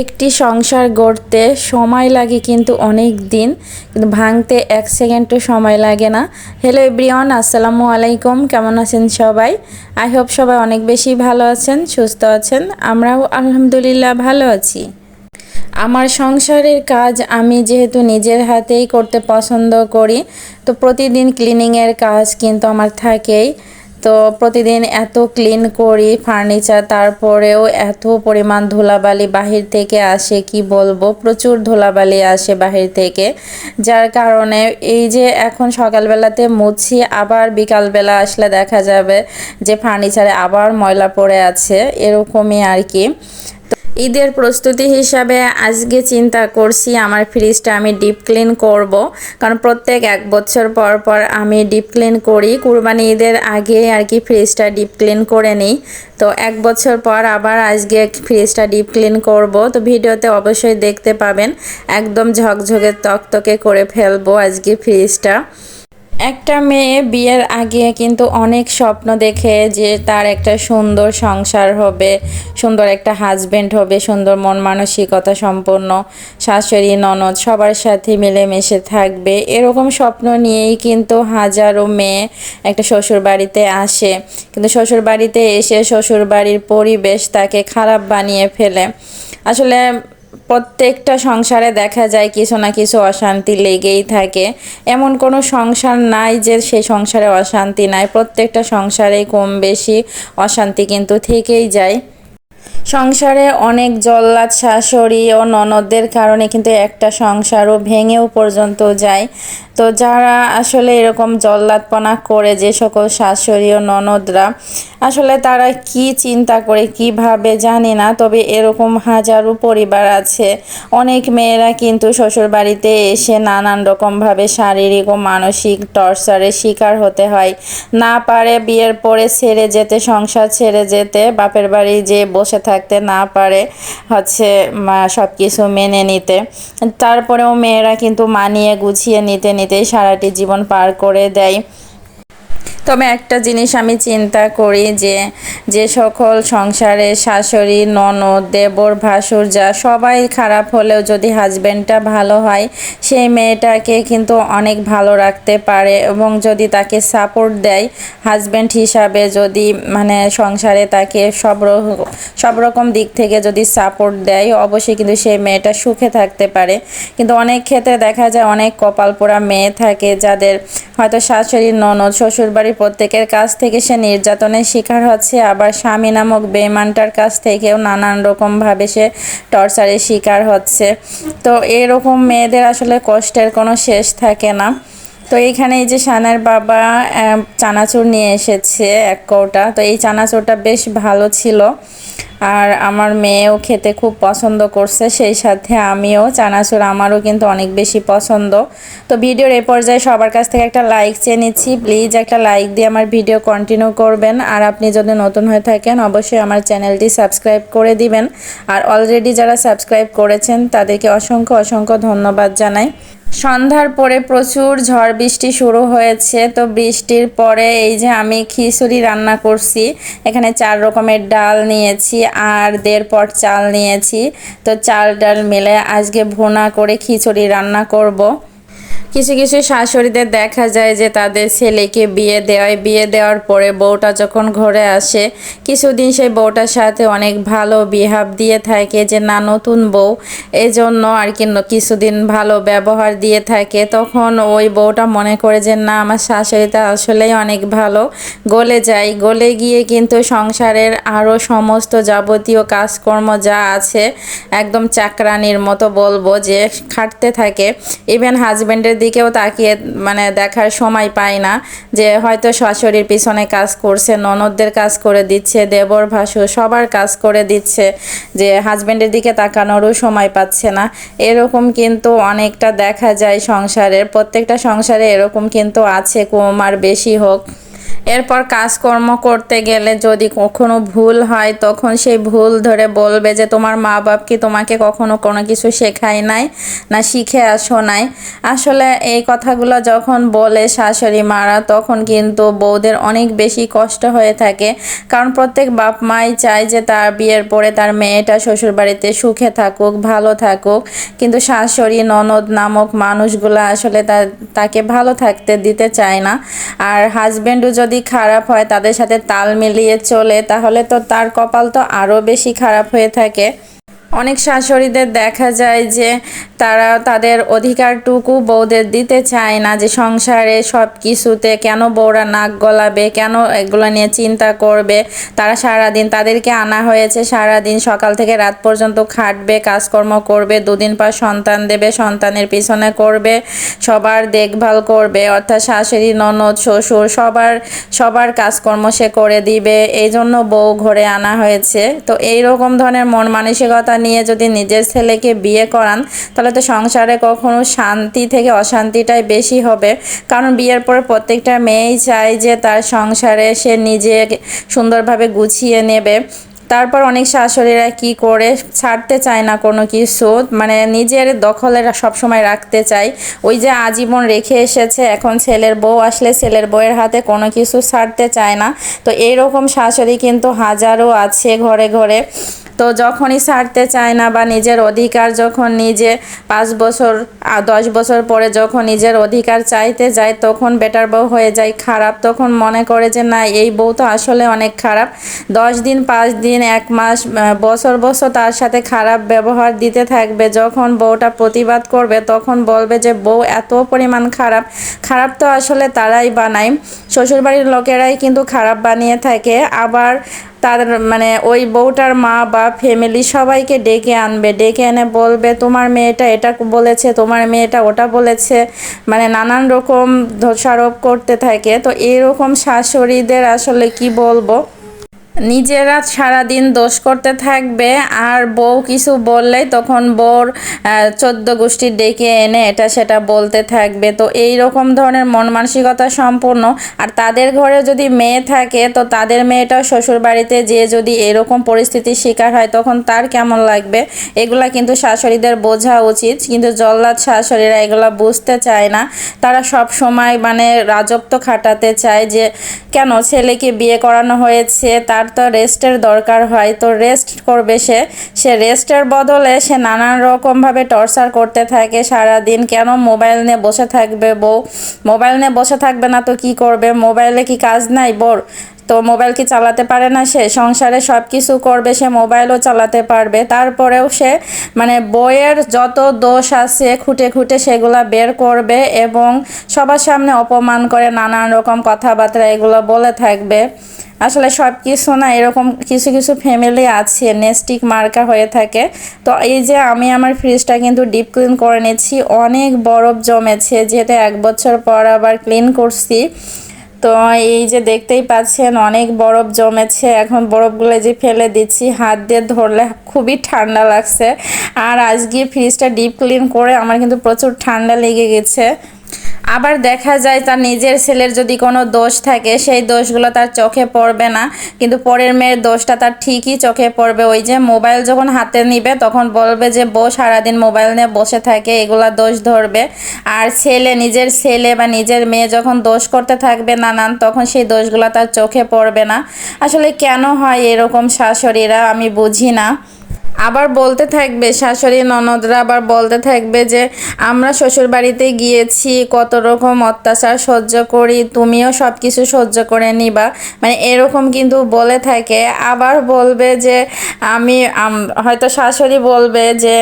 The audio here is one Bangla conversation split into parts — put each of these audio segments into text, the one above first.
একটি সংসার গড়তে সময় লাগে কিন্তু অনেক দিন, কিন্তু ভাঙতে এক সেকেন্ডও সময় লাগে না। হ্যালো এভরিওয়ান আসসালামু আলাইকুম, কেমন আছেন সবাই? আই হোপ সবাই অনেক বেশি ভালো আছেন, সুস্থ আছেন, আমরাও আলহামদুলিল্লাহ ভালো আছি। আমার সংসারের কাজ আমি যেহেতু নিজের হাতেই করতে পছন্দ করি, তো প্রতিদিন ক্লিনিংয়ের কাজ কিন্তু আমার থাকেই। তো প্রতিদিন এত ক্লিন করি ফার্নিচার তারপরেও এত পরিমাণ ধুলাবালি বাহির থেকে আসে, কি বলব? প্রচুর ধুলাবালি আসে বাহির থেকে। যার কারণে এই যে এখন সকালবেলাতে মুছি, আবার বিকালবেলা আসলে দেখা যাবে যে ফার্নিচারে আবার ময়লা পড়ে আছে, এরকমই আর কি। ঈদের প্রস্তুতি হিসাবে আজকে চিন্তা করছি আমার ফ্রিজটা আমি ডিপ ক্লিন করব। কারণ প্রত্যেক এক বছর পর পর আমি ডিপ ক্লিন করি। কুরবানি ঈদের আগে আর কি ফ্রিজটা ডিপ ক্লিন করে নিই। তো এক বছর পর আবার আজকে ফ্রিজটা ডিপ ক্লিন করব। তো ভিডিওতে অবশ্যই দেখতে পাবেন। একদম ঝকঝকে তকতকে করে ফেলব আজকে ফ্রিজটা। একটা মেয়ে বিয়ের আগে কিন্তু অনেক স্বপ্ন দেখে যে তার একটা সুন্দর সংসার হবে, সুন্দর একটা হাজবেন্ড হবে, সুন্দর মন মানসিকতা সম্পন্ন, শাশুড়ি, ননদ সবার সাথে মিলেমিশে থাকবে। এরকম স্বপ্ন নিয়েই কিন্তু হাজারো মেয়ে একটা শ্বশুর বাড়িতে আসে। কিন্তু শ্বশুর বাড়িতে এসে শ্বশুর বাড়ির পরিবেশ তাকে খারাপ বানিয়ে ফেলে। আসলে প্রত্যেকটা সংসারে দেখা যায় কিছু না কিছু অশান্তি লেগেই থাকে। এমন কোনো সংসার নাই যে সেই সংসারে অশান্তি নাই। প্রত্যেকটা সংসারে কম বেশি অশান্তি কিন্তু থেকেই যায়। সংসারে অনেক জল্লাদ শাশুড়ি ও ননদদের কারণে কিন্তু একটা সংসারও ভেঙেও পর্যন্ত যায়। তো যারা আসলে এরকম জল্লাদপনা করে যে সকল শাশুড়ি ও ননদরা, আসলে তারা কি চিন্তা করে, কীভাবে জানি না, তবে এরকম হাজারো পরিবার আছে। অনেক মেয়েরা কিন্তু শ্বশুর বাড়িতে এসে নানান রকমভাবে শারীরিক ও মানসিক টর্চারের শিকার হতে হয়। না পারে বিয়ের পরে ছেড়ে যেতে, সংসার ছেড়ে যেতে, বাপের বাড়ি যে বসে থাকতে না পারে হচ্ছে সব কিছু মেনে নিতে। তারপরেও মেয়েরা কিন্তু মানিয়ে গুছিয়ে নিতে নিতেই সারাটি জীবন পার করে দেয়। তবে একটা জিনিস আমি চিন্তা করি যে যে সকল সংসারে শাশুড়ি, ননদ, দেবর, ভাসুর, যা সবাই খারাপ হলেও যদি হাজব্যান্ডটা ভালো হয়, সেই মেয়েটাকে কিন্তু অনেক ভালো রাখতে পারে এবং যদি তাকে সাপোর্ট দেয় হাজব্যান্ড হিসাবে যদি মানে সংসারে তাকে সব সব রকম দিক থেকে যদি সাপোর্ট দেয়, অবশ্যই কিন্তু সেই মেয়েটা সুখে থাকতে পারে। কিন্তু অনেক ক্ষেত্রে দেখা যায় অনেক কপাল পোড়া মেয়ে থাকে যাদের হয়তো শাশুড়ি, ননদ, শ্বশুরবাড়ির প্রত্যেকের কাছ থেকে সে নির্যাতনের শিকার হচ্ছে, আবার স্বামী নামক বেমানটার কাছ থেকেও নানান রকমভাবে সে টর্চারের শিকার হচ্ছে। তো এরকম মেয়েদের আসলে কষ্টের কোনো শেষ থাকে না। তো এইখানে এই যে সানার বাবা চানাচুর নিয়ে এসেছে এক কৌটা। তো এই চানাচুরটা বেশ ভালো ছিল। আর আমার মেয়েও খেতে খুব পছন্দ করছে, সেই সাথে আমিও। চানাচুর আমারও কিন্তু অনেক বেশি পছন্দ। তো ভিডিওর এ পর্যায়ে সবার কাছ থেকে একটা লাইক চেয়ে নিচ্ছি। প্লিজ একটা লাইক দিয়ে আমার ভিডিও কন্টিনিউ করবেন। আর আপনি যদি নতুন হয়ে থাকেন, অবশ্যই আমার চ্যানেলটি সাবস্ক্রাইব করে দিবেন। আর অলরেডি যারা সাবস্ক্রাইব করেছেন, তাদেরকে অসংখ্য অসংখ্য ধন্যবাদ জানাই। সন্ধ্যার পরে প্রচুর ঝড় বৃষ্টি শুরু হয়েছে, তো বৃষ্টির পরে এই যে আমি খিচুড়ি রান্না করছি, এখানে চার রকমের ডাল নিয়েছি আর দেড় পট চাল নিয়েছি, তো চাল ডাল মিলে আজকে ভুনা করে খিচুড়ি রান্না করব। কিছু কিছু শাশুড়িদের দেখা যায় যে তাদের ছেলেকে বিয়ে দেওয়ায়, বিয়ে দেওয়ার পরে বউটা যখন ঘরে আসে, কিছুদিন সেই বউটার সাথে অনেক ভালো বিহাব দিয়ে থাকে যে না, নতুন বউ, এজন্য আর কি কিছুদিন ভালো ব্যবহার দিয়ে থাকে। তখন ওই বউটা মনে করে যে না, আমার শাশুড়িটা আসলেই অনেক ভালো। গলে যায়। গলে গিয়ে কিন্তু সংসারের আরও সমস্ত যাবতীয় কাজকর্ম যা আছে, একদম চাকরানির মতো বলব যে খাটতে থাকে। ইভেন হাজব্যান্ডের দিকেও তাকিয়ে মানে দেখার সময় পাই না যে হয়তো শাশুড়ির পিছনে কাজ করছে, ননদদের কাজ করে দিচ্ছে, দেবর ভাসু সবার কাজ করে দিচ্ছে, যে হাজব্যান্ডের দিকে তাকানোরও সময় পাচ্ছে না। এরকম কিন্তু অনেকটা দেখা যায় সংসারের। প্রত্যেকটা সংসারে এরকম কিন্তু আছে, কম আর বেশি হোক। এরপর কাজকর্ম করতে গেলে যদি কখনো ভুল হয়, তখন সেই ভুল ধরে বলবে যে, তোমার মা বাপ কি তোমাকে কখনো কোনো কিছু শেখায় নাই না শিখে আসো নাই? আসলে এই কথাগুলো যখন বলে শাশুড়ি মারা, তখন কিন্তু বউদের অনেক বেশি কষ্ট হয়ে থাকে। কারণ প্রত্যেক বাপ মাই চায় যে, তার বিয়ের পরে তার মেয়েটা শ্বশুরবাড়িতে সুখে থাকুক, ভালো থাকুক। কিন্তু শাশুড়ি, ননদ নামক মানুষগুলো আসলে তাকে ভালো থাকতে দিতে চায় না। আর হাজব্যান্ডও যদি খারাপ হয় তাদের সাথে তাল মিলিয়ে চলে, তাহলে তো তার কপাল তো আরও বেশি খারাপ হয়ে থাকে। অনেক শাশুড়িদের দেখা যায় যে তারা তাদের অধিকারটুকু বউদের দিতে চায় না, যে সংসারে সব কিছুতে কেন বউরা নাক গলাবে, কেন এগুলো নিয়ে চিন্তা করবে? তারা সারাদিন তাদেরকে আনা হয়েছে, সারাদিন সকাল থেকে রাত পর্যন্ত খাটবে, কাজকর্ম করবে, দুদিন পর সন্তান দেবে, সন্তানের পিছনে করবে, সবার দেখভাল করবে, অর্থাৎ শাশুড়ি, ননদ, শ্বশুর, সবার সবার কাজকর্ম সে করে দিবে। এই জন্য বউ ঘরে আনা হয়েছে। তো এই রকম ধরনের মন মানসিকতা নিয়ে যদি নিজের ছেলেকে বিয়ে করান, তাহলে তো সংসারে কখনো শান্তি থেকে অশান্তিটাই বেশি হবে। কারণ বিয়ের পরে প্রত্যেকটা মেয়েই চায় যে তার সংসারে সে নিজে সুন্দরভাবে গুছিয়ে নেবে। তারপর অনেক শাশুড়িরা কি করে, ছাড়তে চায় না কোনো কিছু মানে নিজের দখলে সবসময় রাখতে চায়। ওই যে আজীবন রেখে এসেছে, এখন ছেলের বউ আসলে ছেলের বউয়ের হাতে কোনো কিছু ছাড়তে চায় না। তো এইরকম শাশুড়ি কিন্তু হাজারও আছে ঘরে ঘরে। তো যখনই ছাড়তে চায় না বা নিজের অধিকার যখন নিজে পাঁচ বছর দশ বছর পরে যখন নিজের অধিকার চাইতে যায় তখন বেটার বউ হয়ে যায় খারাপ। তখন মনে করে যে, না, এই বউ তো আসলে অনেক খারাপ। দশ দিন, পাঁচ দিন, এক মাস বছর বছর তার সাথে খারাপ ব্যবহার দিতে থাকবে। যখন বউটা প্রতিবাদ করবে তখন বলবে যে, বউ এত পরিমাণ খারাপ। খারাপ তো আসলে তারাই বানায়। শ্বশুরবাড়ির লোকেরাই কিন্তু খারাপ বানিয়ে থাকে। আবার তার মানে ওই বউটার মা বা ফ্যামিলি সবাইকে ডেকে আনবে, ডেকে এনে বলবে, তোমার মেয়েটা এটা বলেছে, তোমার মেয়েটা ওটা বলেছে। মানে নানান রকম দোষারোপ করতে থাকে। তো এরকম শাশুড়িদের আসলে কি বলব? নিজেরা সারাদিন দোষ করতে থাকবে, আর বউ কিছু বললেই তখন বউর চোদ্দ গোষ্ঠী ডেকে এনে এটা সেটা বলতে থাকবে। তো এই রকম ধরনের মন মানসিকতা সম্পূর্ণ আর তাদের ঘরে যদি মেয়ে থাকে, তো তাদের মেয়েটাও শ্বশুর বাড়িতে যে যদি এরকম পরিস্থিতির শিকার হয়, তখন তার কেমন লাগবে? এগুলা কিন্তু শাশুড়িদের বোঝা উচিত, কিন্তু জল্লাদ শাশুড়িরা এগুলা বুঝতে চায় না। তারা সব সময় মানে রাজত্ব খাটাতে চায় যে, কেন ছেলেকে বিয়ে করানো হয়েছে, তার তো রেস্টের দরকার হয়, তো রেস্ট করবে সে। সে রেস্টের বদলে সে নানান রকমভাবে টর্চার করতে থাকে সারা দিন কেন মোবাইল নিয়ে বসে থাকবে বউ? মোবাইল নিয়ে বসে থাকবে না তো কি করবে? মোবাইলে কি কাজ নাই বোর? তো মোবাইল কি চালাতে পারে না সে? সংসারে সব কিছু করবে, সে মোবাইলও চালাতে পারবে। তারপরেও সে মানে বইয়ের যত দোষ আছে, খুঁটে খুঁটে সেগুলা বের করবে এবং সবার সামনে অপমান করে নানান রকম কথাবার্তা এগুলো বলে থাকবে। আসলে সব কিছু না এরকম কিছু কিছু ফ্যামিলি আছে নেস্টিক মার্কা হয়ে থাকে। তো এই যে আমি আমার ফ্রিজটা কিন্তু ডিপ ক্লিন করে নিচ্ছি, অনেক বরফ জমেছে যেটা এক বছর পর আবার ক্লিন করছি। তো এই যে দেখতেই পাচ্ছেন, অনেক বরফ জমেছে। এখন বরফগুলো যে ফেলে দিচ্ছি, হাত দিয়ে ধরলে খুবই ঠান্ডা লাগছে। আর আজকে ফ্রিজটা ডিপ ক্লিন করে আমার কিন্তু প্রচুর ঠান্ডা লেগে গেছে। আবার দেখা যায় তার নিজের ছেলের যদি কোনো দোষ থাকে, সেই দোষগুলো তার চোখে পড়বে না। কিন্তু পরের মেয়ের দোষটা তার ঠিকই চোখে পড়বে। ওই যে মোবাইল যখন হাতে নিবে, তখন বলবে যে, বউ, সারাদিন মোবাইল নিয়ে বসে থাকে, এগুলা দোষ ধরবে। আর ছেলে, নিজের ছেলে বা নিজের মেয়ে যখন দোষ করতে থাকবে নানান, তখন সেই দোষগুলো তার চোখে পড়বে না। আসলে কেন হয় এরকম শাশুড়িরা আমি বুঝি না। আবার বলতে থাকবে, শাশুড়ি ননদরা আবার বলতে থাকবে যে, আমরা শ্বশুর বাড়িতে গিয়েছি, কত রকম অত্যাচার সহ্য করি, তুমিও সব কিছু সহ্য করে নিবা। মানে এরকম কিন্তু বলে থাকে। আবার বলবে যে, আমি হয়তো শাশুড়ি বলবে যে,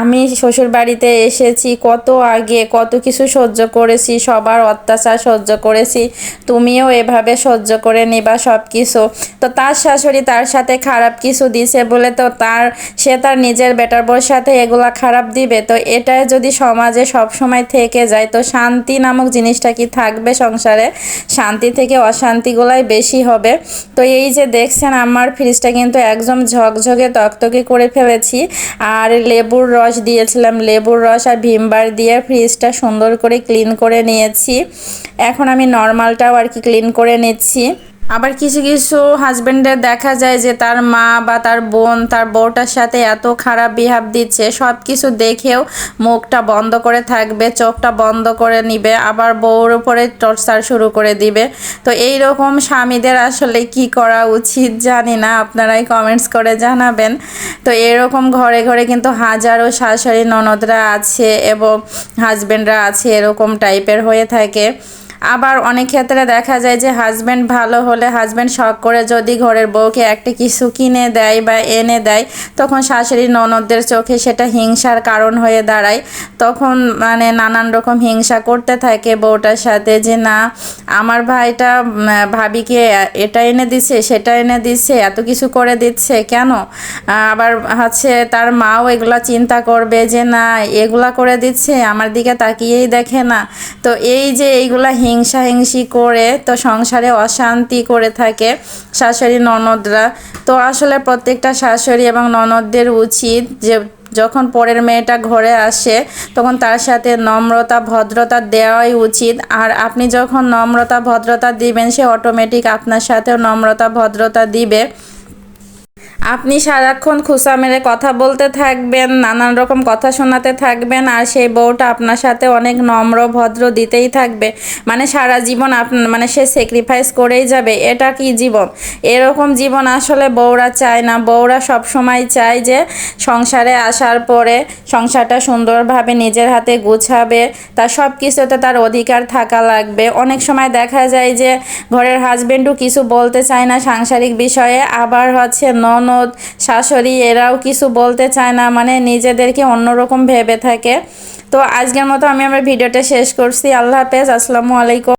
আমি শ্বশুর বাড়িতে এসেছি, কত আগে, কত কিছু সহ্য করেছি, সবার অত্যাচার সহ্য করেছি, তুমিও এভাবে সহ্য করে নিবা সব কিছু তো তার শাশুড়ি তার সাথে খারাপ কিছু দিছে বলে তো তার সে তার নিজের বেটার বউর সাথে এগুলা খারাপ দিবে। তো এটাই যদি সমাজে সব সময় থেকে যায়, তো শান্তি নামক জিনিসটা কি থাকবে সংসারে? শান্তি থেকে অশান্তিগুলাই বেশি হবে। তো এই যে দেখছেন, আমার ফ্রিজটা কিন্তু একদম ঝকঝকে তকতকে করে ফেলেছি। আর লেবুর রস দিয়েছিলাম, লেবুর রস আর ভিমবার দিয়ে ফ্রিজটা সুন্দর করে ক্লিন করে নিয়েছি। এখন আমি নর্মালটাও আর কি ক্লিন করে নিচ্ছি। আবার কিছু কিছু হাজবেন্ডের দেখা যায় যে তার মা বা তার বোন, তার বউটার সাথে এত খারাপ বিহাব দিচ্ছে সব কিছু দেখেও মুখটা বন্ধ করে থাকবে, চোখটা বন্ধ করে নিবে, আবার বউর উপরে টর্চার শুরু করে দিবে। তো এই রকম স্বামীদের আসলে কি করা উচিত জানি না, আপনারাই কমেন্টস করে জানাবেন। তো এরকম ঘরে ঘরে কিন্তু হাজারো শাশুড়ি ননদরা আছে এবং হাজবেন্ডরা আছে এরকম টাইপের হয়ে থাকে। আবার অনেক ক্ষেত্রে দেখা যায় যে হাজব্যান্ড ভালো হলে হাজব্যান্ড শখ করে যদি ঘরের বউকে একটা কিছু কিনে দেয় বা এনে দেয়, তখন শাশুড়ি ননদদের চোখে সেটা হিংসার কারণ হয়ে দাঁড়ায়। তখন মানে নানান রকম হিংসা করতে থাকে বউটার সাথে যে, না, আমার ভাইটা ভাবিকে এটা এনে দিচ্ছে, সেটা এনে দিচ্ছে, এত কিছু করে দিচ্ছে, কেন? আবার হচ্ছে তার মাও এগুলা চিন্তা করবে যে, না, এগুলা করে দিচ্ছে, আমার দিকে তাকিয়েই দেখে না। তো এই যে এইগুলা হিংসা হিংসি করে, তো সংসারে অশান্তি করে থাকে শাশুড়ি, ননদরা। তো আসলে প্রত্যেকটা শাশুড়ি এবং ননদদের উচিত যে যখন পরের মেয়েটা ঘরে আসে, তখন তার সাথে নম্রতা, ভদ্রতা দেওয়াই উচিত। আর আপনি যখন নম্রতা, ভদ্রতা দিবেন, সে অটোমেটিক আপনার সাথেও নম্রতা, ভদ্রতা দিবে। আপনি সারাক্ষণ খুসা মেরে কথা বলতে থাকবেন, নানান রকম কথা শোনাতে থাকবেন, আর সেই বউটা আপনার সাথে অনেক নম্র, ভদ্র দিতেই থাকবে। মানে সারা জীবন আপ মানে সে স্যাক্রিফাইস করেই যাবে। এটা কি জীবন? এরকম জীবন আসলে বউরা চায় না। বউরা সব সময় চায় যে সংসারে আসার পরে সংসারটা সুন্দরভাবে নিজের হাতে গুছাবে। তার সব কিছুতে তার অধিকার থাকা লাগবে। অনেক সময় দেখা যায় যে ঘরের হাজবেন্ডও কিছু বলতে চায় না সাংসারিক বিষয়ে। আবার হচ্ছে ননদ শাশুড়ি, এরাও কিছু বলতে চায় না মানে নিজেদেরকে অন্যরকম ভেবে থাকে। তো আজকের মতো আমি আমার ভিডিওটা শেষ করছি। আল্লাহ হাফেজ, আসসালামু আলাইকুম।